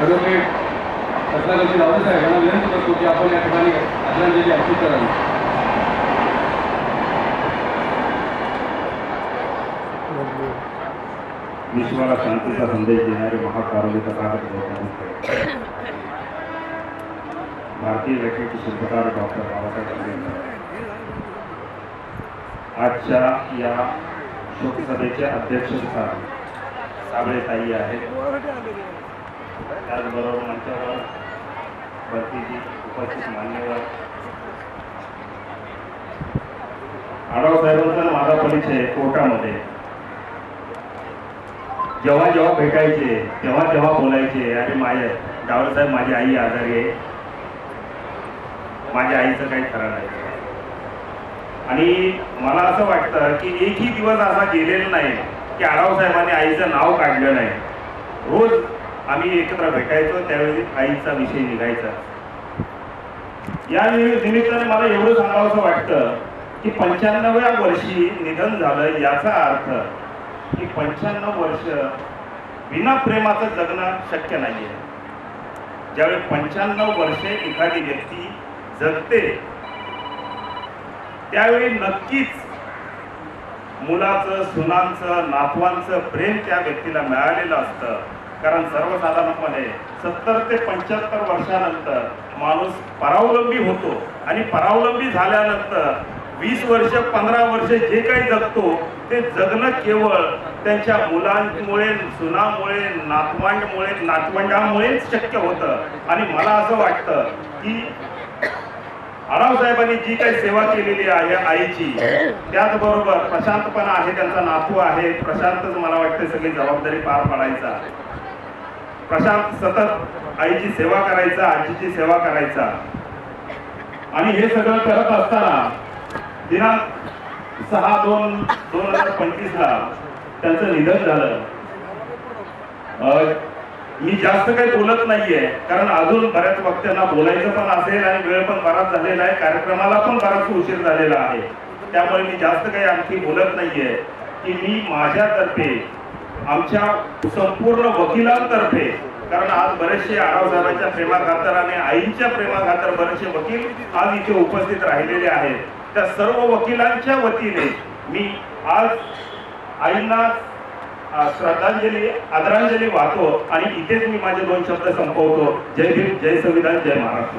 Advocate रत्नाकरजी रावसाहेबांना विनंती करतो की आपण या ठिकाणी आदरांजली अर्पित करावी. विश्वाला शांतीचा संदेश देणारे महाकारुण्य तथागत भारतीय लेखक शिल्पकार डॉक्टर बाबासाहेब आंबेडकर. आजच्या या शोकसभेचे अध्यक्षस्थान साबळे ताई आहेत. त्याचबरोबर मंचावर भरतीची उपस्थित मान्यवर आढाव साहेबांचा माझा परिचय कोर्टामध्ये. जेव्हा जेव्हा भेटायचे तेव्हा तेव्हा बोलायचे अरे माझे डावरे साहेब माझी आई आजारी आहे. माझ्या आईचं काही खरं नाही. आणि मला असं वाटतं की एकही दिवस असा गेलेला नाही की आढाव साहेबांनी आईचं नाव काढलं नाही. रोज आम्ही एकत्र भेटायचो त्यावेळी आईचा विषय निघायचा. या निमित्ताने मला एवढं सांगावंसं वाटतं की पंच्याण्णव्या वर्षी निधन झालं याचा अर्थ की पंच्याण्णव वर्ष विना प्रेमाचं जगणं शक्य नाही आहे ज्यावेळी पंच्याण्णव वर्षे एखादी व्यक्ती जगते त्यावेळी नक्कीच मुलाचं सुनांचं नातवांचं प्रेम त्या व्यक्तीला मिळालेलं असतं. कारण सर्वसाधारणपणे सत्तर ते पंच्याहत्तर वर्षानंतर माणूस परावलंबी होतो. आणि परावलंबी झाल्यानंतर वीस वर्ष पंधरा वर्ष जे काही जगतो ते जगणं केवळ त्यांच्या मुलांमुळे सुनामुळे नातवंडमुळे नातवंडामुळेच शक्य होतं. आणि मला असं वाटतं की आढाव साहेबांनी जी काही सेवा केलेली आहे आईची त्याचबरोबर प्रशांत आहे त्यांचा नातू आहे. प्रशांतच मला वाटतं सगळी जबाबदारी पार पाडायचा. प्रशांत सतत आईची सेवा करायचा आजीची सेवा करायचा. आणि हे सगळं करत असताना दिनांक सहा दोन दोन हजार पंचवीस ला त्यांचं निधन झालं. अं, मी जास्त काही बोलत नाहीये कारण अजून बऱ्याच वक्त्यांना बोलायचं पण असेल आणि वेळ पण बराच झालेला आहे कार्यक्रमाला पण बराच उशीर झालेला आहे. त्यामुळे मी जास्त काही आणखी बोलत नाहीये की मी माझ्यातर्फे आमच्या संपूर्ण वकिलांतर्फे कारण आज बरेचसे आढाव प्रेमाघातर आणि आईच्या प्रेमाघातर बरेचसे वकील आज इथे उपस्थित राहिलेले आहेत. त्या सर्व वकिलांच्या वतीने मी आज आईंना श्रद्धांजली आदरांजली वाहतो आणि इथेच मी माझे दोन शब्द संपवतो. जय भीम जय संविधान जय महाराष्ट्र.